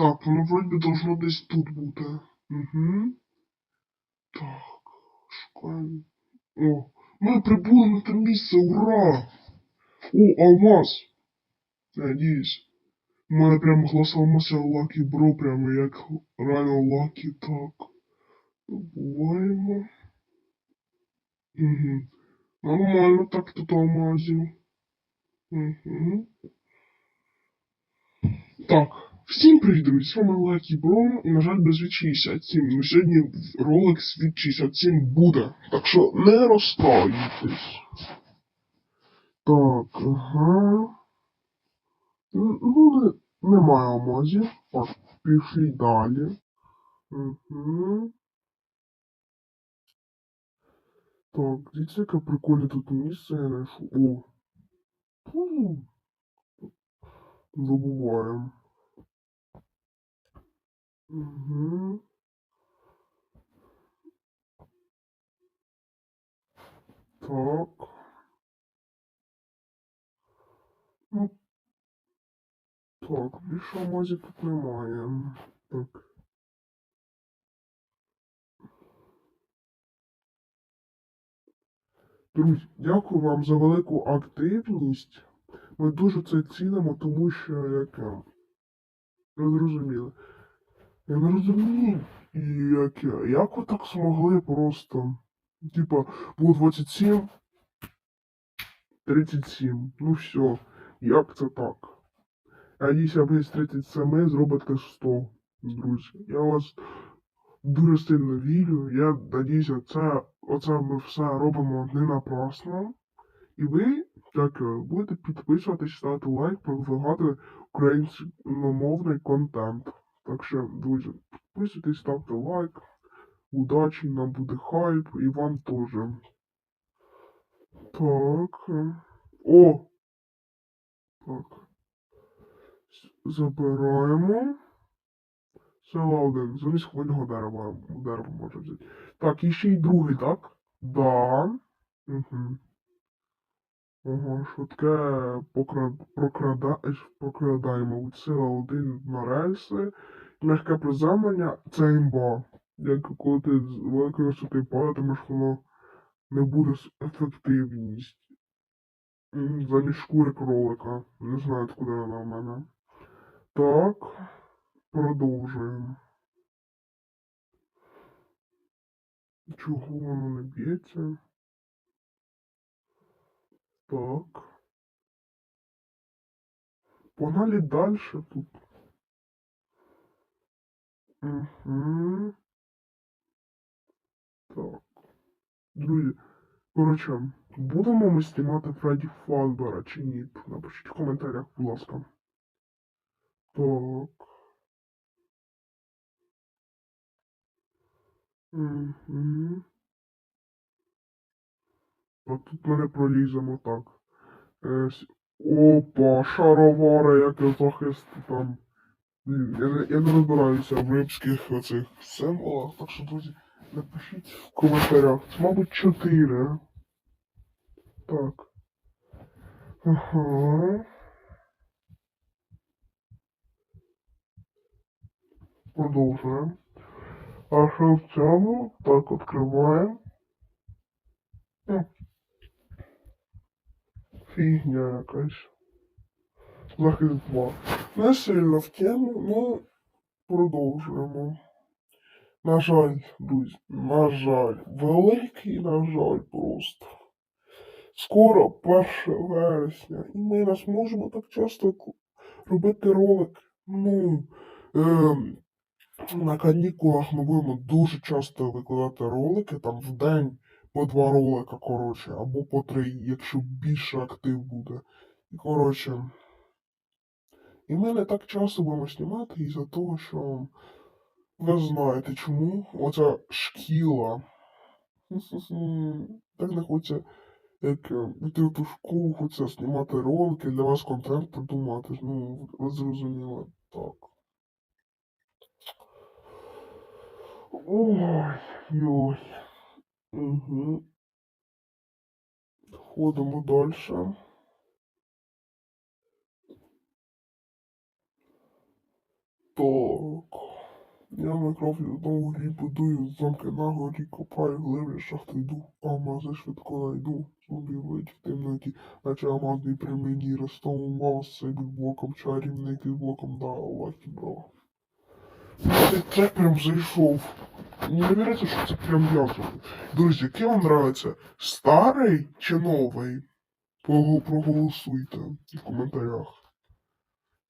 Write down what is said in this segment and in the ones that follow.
Так, воно вроді должно десь тут бути. Угу. Так, шукаємо. О, ми прибули на те місце, ура! О, алмаз! Надіюсь. У мене прямо клас алмаза Лакі Бро, прямо як реально Лакі, так. Добуваємо. Угу. Нормально так тут алмазів. Угу. Так, всім привіт, друзі, з вами Лакі Бро, і, на жаль, без від 67. Ну, сьогодні ролик з від 67 буде, так що не розстраюйтесь. Так, ага. Ну, не, немає алмазів. Так, пішли далі. Угу. Так, дивіться, яке прикольне тут місце я знайшов. О. Добуваємо. Угу. Так. Ну. Так, більше алмазів тут немає. Так. Друзі, дякую вам за велику активність. Ми дуже це цінимо, тому що як е, ви зрозуміли. Я не розумію, як, як ви так змогли просто. Типа, було 27, 37. Ну все, як це так? Я надіюся, ви 37 зробите 100, друзі. Я вас дуже сильно вірю. Я надіюся, це, оце ми все робимо не напрасно. І ви так, е, будете підписуватись, ставити лайк, продвигати українськомовний контент. Так що, друзі, підписуйтесь, ставте лайк. Удачі, нам буде хайп, і вам теж. Так. е, О! Так. Забираємо. Села один. Замість хвильного дерева. Дерева може взяти. Так, і ще й другий, так? Да. Угу. Ага, швидке покрад... прокрада... прокрадаємо. Сила один на рельси. Мягке приземлення це імба. Як коли ти з великої висоти падатимеш, воно не буде ефективність. Замість шкури кролика. Не знаю, откуда вона в мене. Так, продовжуємо. Чого воно не б'ється? Так. Погнали дальше тут. Угу. Так. Друзі, коротше, будемо ми знімати Фредді Фазбера чи ні? Напишіть в коментарях, будь ласка. Так. Угу. Так, тут ми не проліземо так. Е, Опа, шаровари, як і захист там. Я, я не розбираюся в римських оцих символах, так що, друзі, напишіть в коментарях. Це, мабуть, чотири. Так. Ага. Продовжуємо. А що в цьому? Так, відкриваємо. Фігня якась. Захист 2. Не сильно в тему, ну продовжуємо. На жаль, друзі, на жаль, великий на жаль просто. Скоро 1 вересня, і ми не зможемо так часто робити ролик. Ну, ем, на канікулах ми будемо дуже часто викладати ролики, там в день по два ролика, коротше, або по три, якщо більше актив буде. І коротше. І ми не так часто будемо знімати із-за того, що ви знаєте чому. Оця шкіла. Так не хочеться як йти в ту школу, хочеться знімати ролики, для вас контент придумати. Ну, ви зрозуміли. Так. Ой, йой. Угу. Ходимо далі. Так. Я в Майнкрафті знову грі будую замки на горі, копаю глибля, шахти йду, алмази швидко найду. Зомбі вийдь в темноті, наче алмазний при мені, ростом мав з блоком, чарівник із блоком, да, лакі, бро. Цей трек прям зайшов. Не вірите, що це прям я зробив. Друзі, який вам нравиться? Старий чи новий? Проголосуйте в коментарях.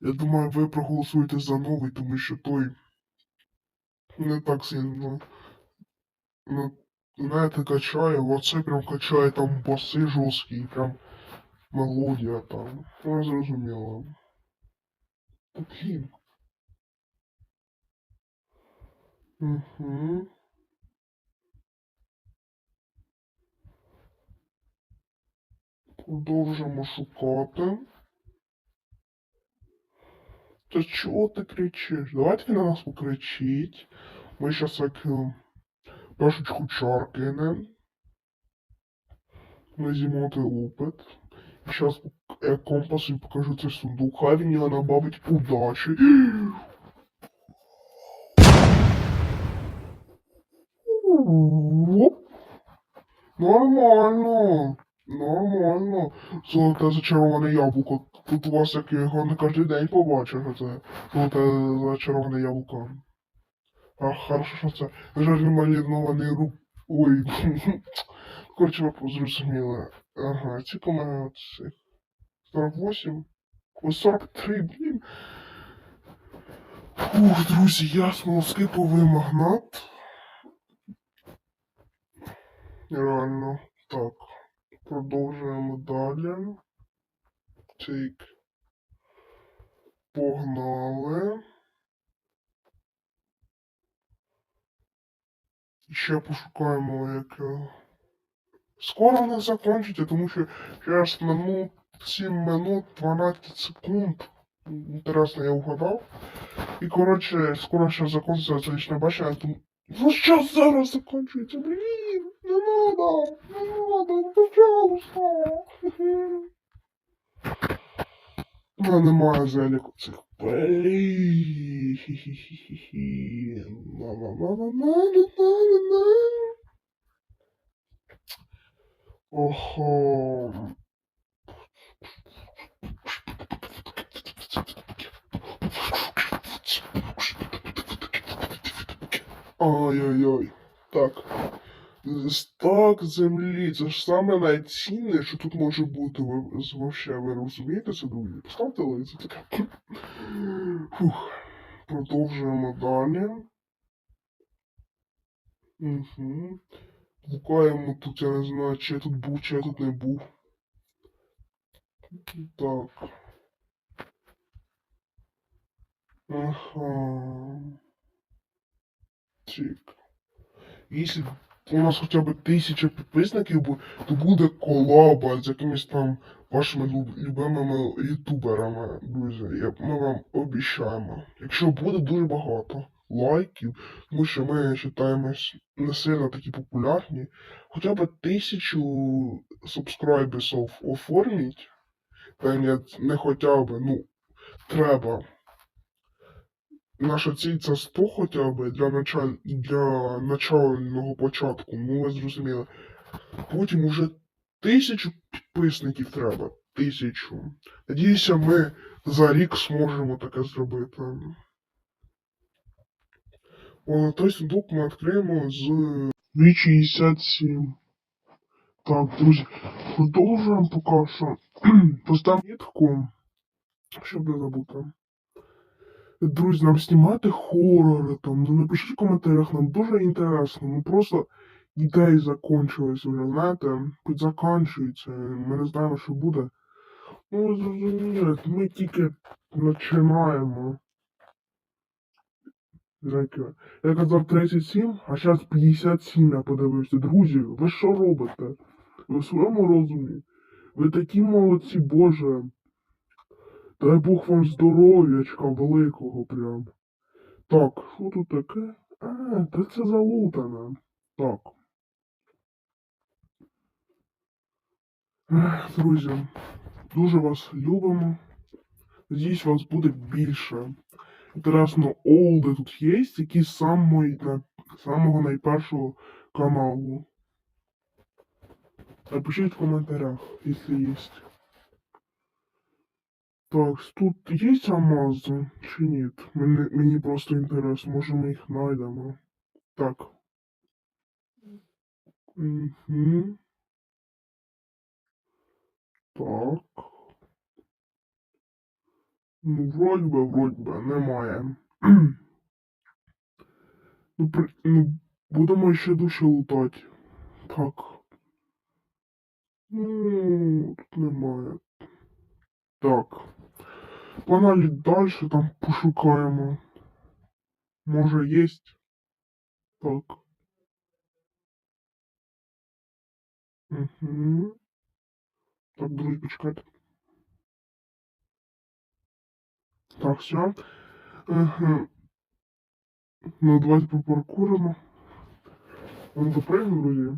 Я думаю, ви проголосуєте за новий, тому що той не так сильно. Ну, знаєте, качає, оце прям качає там баси жорсткі, прям мелодія там. Ну, зрозуміло. Блін. Угу. Продовжимо шукати. Та чого ти кричиш? Давайте на нас покричить. Ми щас як пашечку чар кинем. На зімоти опит. Щас я компас і покажу цей сундук. Хай він його набавить удачі. Нормально. Нормально. Золоте зачароване яблуко. Тут у вас як його не кожен день побачиш, оце. Золоте зачароване яблуко. А хорошо, що це. На жаль, малінований рук. Ой. Коротше, ви зрозуміли. Ага, ці у мене оцих. 48. Ось 43, блін. Фух, друзі, я смолоскиповий магнат. Реально. Так. Продовжуємо далі. Тик. Погнали. Ще пошукаємо яке. Скоро не закінчиться, тому що зараз минут 7 минут 12 секунд. Інтересно, я угадав. І коротше, скоро ще закінчиться це лічне бачення, тому. Ну що зараз закінчується? Блін, не надо, не надо, пожалуйста. У мене немає заліку цих. Блін. На-на-на-на-на-на-на-на. Ой-ой-ой. Так. Стак землі. Це ж саме найцінне, що тут може бути. Вообще, ви розумієте це, друзі? Поставте за таке. Фух. Продовжуємо далі. Угу. Гукаємо тут, я не знаю, чи я тут був, чи я тут не був. Так. Ага. Тик. Якщо у нас хоча б тисяча підписників, буде, то буде колаба з якимись там вашими любимими ютуберами, друзі. Ми вам обіцяємо. Якщо буде дуже багато лайків, тому що ми вважаємось не сильно такі популярні, хоча б тисячу субскрайберів оформіть, та ні, не хоча б, ну, треба. Наша ціль це 100 хоча б для, началь... для начального початку, ну ви зрозуміли. Потім уже тисячу підписників треба. Тисячу. Надіюся, ми за рік зможемо таке зробити. О, той сундук ми відкриємо з 267. Так, друзі, продовжуємо поки що. Постав мітку, щоб не забути. Друзі, нам знімати хорори там, ну напишіть в коментарях, нам дуже інтересно. Ну просто ідеї закончились вже, знаєте, підзаканчуються, ми не знаємо, що буде. Ну, ви зрозуміли, ми тільки починаємо. Я казав 37, а зараз 57 я подивився. Друзі, ви що робите? Ви в своєму розумі? Ви такі молодці, Боже. Дай Бог вам здоров'ячка великого прям. Так, що тут таке? А, та це залутане. Так. Друзі, дуже вас любимо. Надіюсь, вас буде більше. Інтересно, Олди тут є, які з самого найпершого каналу. Напишіть в коментарях, якщо є. Так, тут є Амази чи ні? Мені, мені просто інтересно, може ми їх знайдемо. Так. Угу. Так. Ну, вроді би, вроді би, немає. ну, при... ну, будемо ще дужче лутати. Так. Ну, тут немає. Так. Погнали далі там пошукаємо. Може єсть. Так. Угу. Так, друзі, почекайте. Так, все. Ага. Ну, давайте попаркуримо. Он допрыгнув, друзі.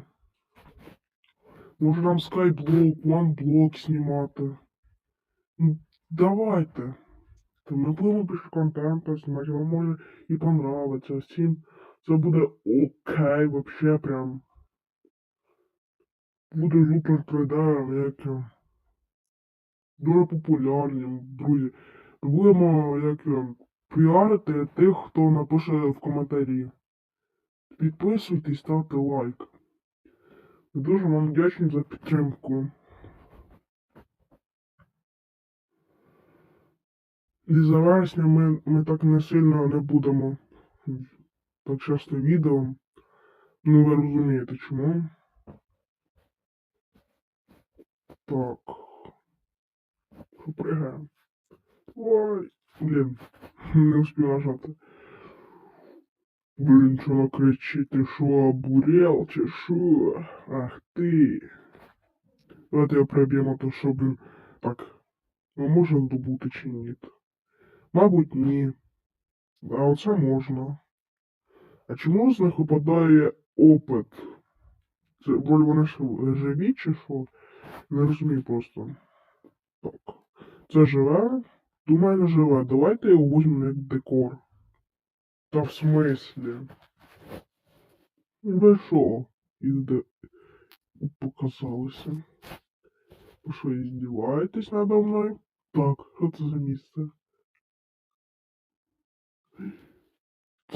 Може нам скайблок, ванблок знімати. Давайте. Ми будемо більше контенту знімати, вам може і понравиться. Всім це буде окей, вообще прям. Буде супер прийде, як його, дуже популярним, друзі. Будемо як його, піарити тих, хто напише в коментарі. Підписуйтесь, ставте лайк. Дуже вам вдячний за підтримку. І за вересня ми, ми так не сильно не будемо так часто відео. Ну ви розумієте чому. Так. Попригаємо. Ой, блін, не успів нажати. Блін, вона кричить, ти що, обурел, чи що? Ах ти. Давайте його приб'ємо, то що, блін, так. Ми можемо добути чи ні? Мабуть, ні. А оце можна. А чому з них випадає опит? Це вроді вони живі чи що? Не розумію просто. Так. Це живе? Думаю, не живе. Давайте його візьмемо як декор. Та в смислі? Ви що? Ізде... Показалося. Ви що, іздіваєтесь надо мною? Так, що це за місце?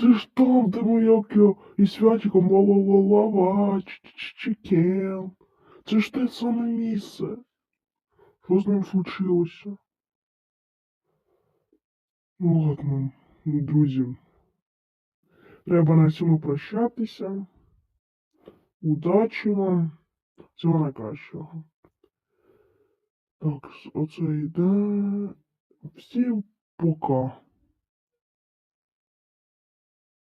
Це ж там, де ми як і святиком ла-ла-ла-ла-ла. Це ж те саме місце. Що з ним случилося? Ну ладно, друзі. Треба на цьому прощатися. Удачі вам. Всього найкращого. Так, оце йде. Всім пока.